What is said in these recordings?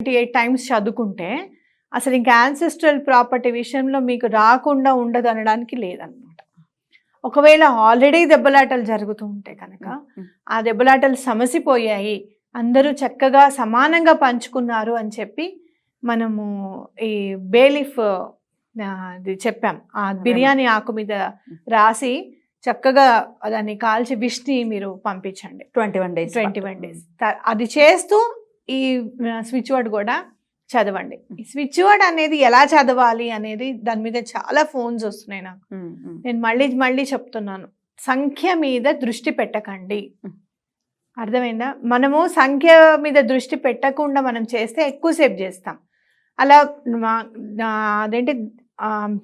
Twenty eight times చదువుకుంటే అసలు ఇంకా యాన్సెస్ట్రల్ ప్రాపర్టీ విషయంలో మీకు రాకుండా ఉండదు అనడానికి లేదనమాట. ఒకవేళ ఆల్రెడీ దెబ్బలాటలు జరుగుతూ ఉంటే కనుక ఆ దెబ్బలాటలు సమసిపోయాయి అందరూ చక్కగా సమానంగా పంచుకున్నారు అని చెప్పి మనము ఈ బేలిఫ్ అది చెప్పాం. ఆ బిర్యానీ ఆకు మీద రాసి చక్కగా దాన్ని కాల్చి విష్ని మీరు పంపించండి. Twenty one days twenty one days అది చేస్తూ ఈ స్విచ్ వర్డ్ కూడా చదవండి. స్విచ్ వర్డ్ అనేది ఎలా చదవాలి అనేది దాని మీద చాలా ఫోన్స్ వస్తున్నాయి నాకు. నేను మళ్ళీ మళ్ళీ చెప్తున్నాను. సంఖ్య మీద దృష్టి పెట్టకండి. అర్థమైందా? మనము సంఖ్య మీద దృష్టి పెట్టకుండా మనం చేస్తే ఎక్కువసేపు చేస్తాం. అలా అదేంటి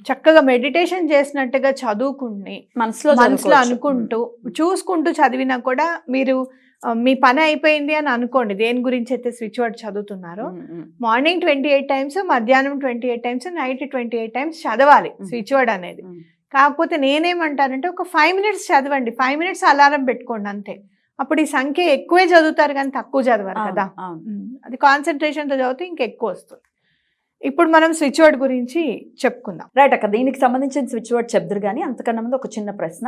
చక్కగా మెడిటేషన్ చేసినట్టుగా చదువుకుని మనసులో మనసులో. అనుకుంటూ చూసుకుంటూ చదివినా కూడా మీరు మీ పని అయిపోయింది అని అనుకోండి దేని గురించి అయితే స్విచ్ వర్డ్ చదువుతున్నారో మార్నింగ్ ట్వంటీ ఎయిట్ టైమ్స్ మధ్యాహ్నం twenty eight times night twenty eight times చదవాలి. స్విచ్ వర్డ్ అనేది. కాకపోతే నేనేమంటానంటే ఒక ఫైవ్ మినిట్స్ చదవండి ఫైవ్ మినిట్స్ అలారం పెట్టుకోండి అంతే. అప్పుడు ఈ సంఖ్య ఎక్కువే చదువుతారు కానీ తక్కువ చదవరు కదా. అది కాన్సన్ట్రేషన్తో చదివితే ఇంకెక్కువ వస్తుంది. ఇప్పుడు మనం స్విచ్ వర్డ్ గురించి చెప్పుకుందాం. రైట్ అక్క దీనికి సంబంధించిన స్విచ్ వర్డ్ చెప్దురు కానీ అంతకన్నా ముందు ఒక చిన్న ప్రశ్న.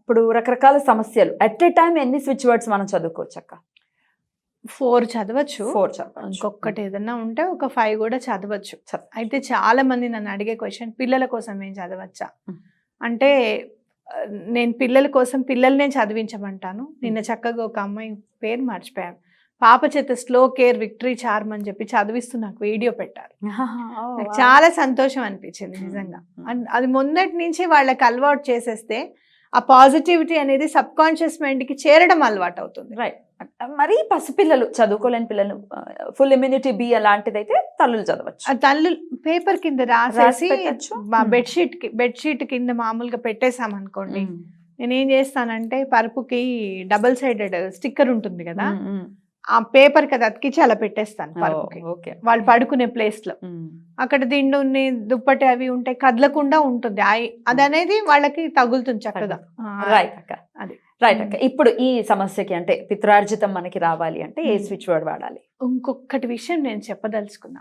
ఇప్పుడు రకరకాల సమస్యలు. అట్ ఏ టైం ఎన్ని స్విచ్ వర్డ్స్ మనం చదువుకోవచ్చు అక్క? ఫోర్ చదవచ్చు. ఫోర్ చదవచ్చు. ఇంకొకటి ఏదన్నా ఉంటే ఒక ఫైవ్ కూడా చదవచ్చు. అయితే చాలా మంది నన్ను అడిగే క్వశ్చన్ పిల్లల కోసం ఏం చదవచ్చా. అంటే నేను పిల్లల కోసం పిల్లల్నే చదివించమంటాను. నిన్న చక్కగా ఒక అమ్మాయి పేరు మర్చిపోయాను. పాప చేత స్లో కేర్ విక్టరీ చార్మ్ అని చెప్పి చదివిస్తూ నాకు వీడియో పెట్టారు. చాలా సంతోషం అనిపించింది Mm. నిజంగా Mm. అన్- అది ముందటి నుంచి వాళ్ళకి అలవాటు చేసేస్తే ఆ పాజిటివిటీ అనేది సబ్ కాన్షియస్ మైండ్కి చేరడం అలవాటు అవుతుంది రైట్ మరి పసిపిల్లలు చదువుకోలేని పిల్లలు ఫుల్ ఇమ్యూనిటీ బి అలాంటిది అయితే తల్లులు చదవచ్చు తల్లు పేపర్ కింద రాసి రాసేసి Hmm. బెడ్షీట్కి బెడ్షీట్ కింద మామూలుగా పెట్టేసాం అనుకోండి నేను ఏం చేస్తానంటే పరుపుకి డబుల్ సైడెడ్ స్టిక్కర్ ఉంటుంది కదా. ఆ పేపర్ కదా అతికిచ్చి అలా పెట్టేస్తాను వాళ్ళు పడుకునే ప్లేస్లో. అక్కడ దిండు దుప్పటి అవి ఉంటాయి కదలకుండా ఉంటుంది. అది అనేది వాళ్ళకి తగులుతుంది చక్కగా. రైట్ అక్క. అది. రైట్ అక్క. ఇప్పుడు ఈ సమస్యకి అంటే పిత్రార్జితం మనకి రావాలి అంటే ఏ. స్విచ్ వర్డ్ వాడాలి? ఇంకొకటి విషయం నేను చెప్పదలుచుకున్నా.